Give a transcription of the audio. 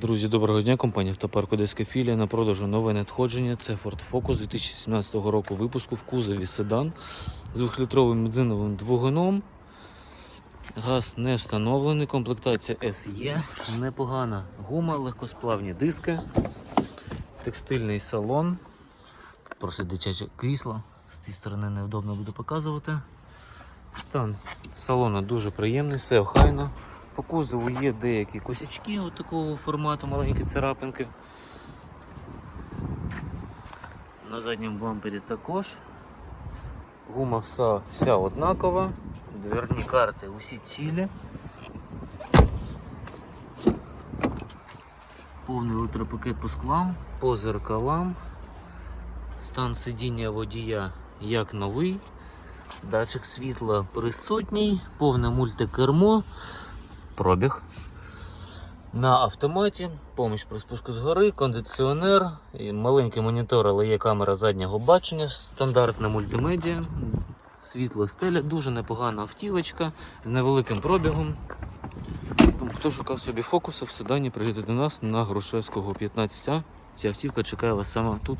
Друзі, доброго дня. Компанія Автопарк Одеська філія на продажу нове надходження. Це Ford Focus 2017 року випуску в кузові седан з 2-літровим бензиновим двигуном. Газ не встановлений, комплектація SE, непогана гума, легкосплавні диски, текстильний салон. Просить дитяче крісло. З цієї сторони невдобно буде показувати. Стан салону дуже приємний, все охайно. По кузову є деякі косячки от такого формату, маленькі царапинки. На задньому бампері також. Гума вся, вся однакова. Дверні карти усі цілі. Повний електропакет по склам, по зеркалам. Стан сидіння водія як новий. Датчик світла присутній, повне мультикермо, пробіг. На автоматі, поміч при спуску з гори, кондиціонер, і маленький монітор, але є камера заднього бачення, стандартна мультимедіа, світло стеля, дуже непогана автівочка з невеликим пробігом. Хто шукав собі фокуса в седані, приїжджайте до нас на Грушевського 15А. Ця автівка чекає вас саме тут.